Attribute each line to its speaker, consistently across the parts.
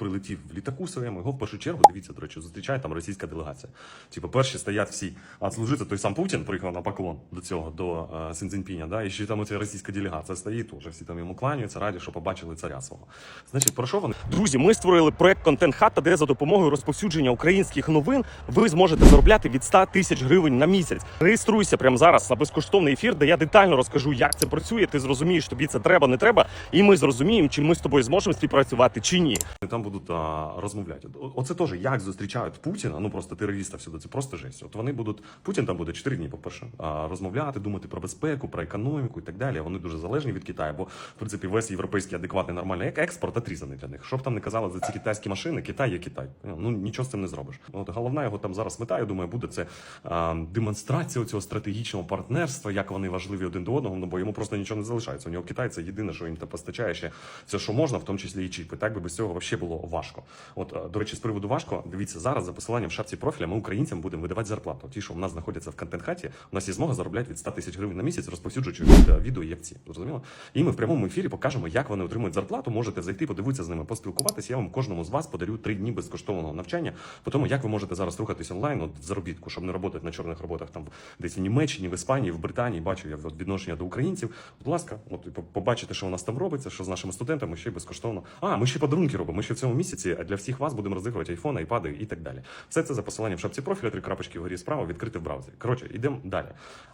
Speaker 1: прилетів в літаку своєму. Його в першу чергу, дивіться, до речі, зустрічає там російська делегація. Типу, перші стоять всі. А служити той сам Путін приїхав на поклон до цього, до е, Сінцзіньпіня, да, і ще там оця російська делегація стоїть, уже всі там йому кланяються, раді, що побачили царя свого. Значить, про що вони?
Speaker 2: Друзі, ми створили проект Контент Хата, де за допомогою розповсюдження українських новин ви зможете заробляти від 100 тисяч гривень на місяць. Реєструйся прямо зараз на безкоштовний ефір, де я детально розкажу, як це працює. Ти зрозумієш, тобі це треба, не треба, і ми зрозуміємо, чи ми з тобою зможемо співпрацювати чи ні.
Speaker 1: там будуть а, розмовляти. Оце теж як зустрічають Путіна, ну просто терориста всюди, це просто жесть. От вони будуть, Путін там буде 4 дні, по-перше, а, розмовляти, думати про безпеку, про економіку і так далі. Вони дуже залежні від Китаю, бо в принципі весь європейський адекватний нормальний експорт отрізаний для них. Що б там не казали за ці китайські машини, Китай є Китай. Ну нічого з цим не зробиш. От головна його там зараз мета, я думаю, буде це а, демонстрація цього стратегічного партнерства, як вони важливі один до одного. Ну бо йому просто нічого не залишається. У нього Китай це єдине, що їм та постачає ще все, що можна, в тому числі і чіпи. Так би без цього взагалі було важко. От е, до речі, з приводу важко, дивіться зараз за посиланням в шапці профіля. Ми українцям будемо видавати зарплату. Ті, що в нас знаходяться в контент-хаті, у нас є змога заробляти від 100 тисяч гривень на місяць, розповсюджуючи е, відео і акції. Зрозуміло? І ми в прямому ефірі покажемо, як вони отримують зарплату. Можете зайти, подивитися з ними, поспілкуватися. Я вам кожному з вас подарю три дні безкоштовного навчання. По тому, як ви можете зараз рухатись онлайн от, в заробітку, щоб не працювати на чорних роботах там десь в Німеччині, в Іспанії, в Британії. Бачу я от, відношення до українців. Будь ласка, от побачите, що у нас там робиться, що з нашими студентами ще й безкоштовно. А, ми ще подарунки робимо. Ми ще цьому місяці для всіх вас будемо розігрувати айфони, айпади і так далі. Все це за посиланням в шапці профіля, три крапочки вгорі справа, відкрити в браузері. Коротше, йдемо далі.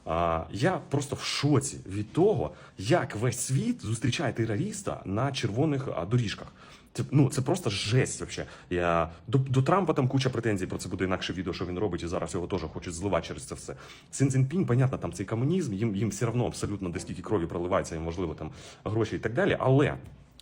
Speaker 1: А, я просто в шоці від того, як весь світ зустрічає терориста на червоних доріжках. Це, ну, це просто жесть вообще. Я, до, до Трампа там куча претензій, про це буде інакше відео, що він робить, і зараз його теж хочуть зливати через це все. Син Цзіньпінь, понятно, там цей комунізм, їм, їм все одно абсолютно де скільки крові проливається, їм можливо там гроші і так далі. Але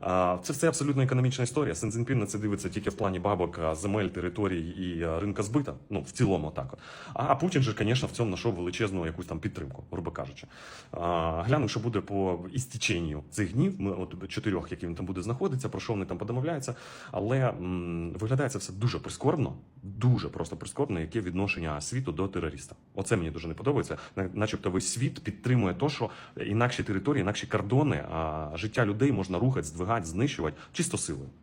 Speaker 1: а, це все абсолютно економічна історія. Сен Цзіньпін на це дивиться тільки в плані бабок, земель, територій і ринка збита. Ну в цілому так. А Путін же, звісно, в цьому знайшов величезну якусь там підтримку, грубо кажучи. Гляну, що буде по істіченню цих днів. Ми от чотирьох, які він там буде знаходитися, про що вони там подомовляються. Але м, виглядає це все дуже прискорбно, дуже просто прискорбно, яке відношення світу до терориста. Оце мені дуже не подобається. Начебто весь світ підтримує то, що інакші території, інакші кордони, а життя людей можна рухати, здвигати, знищувати чисто силою.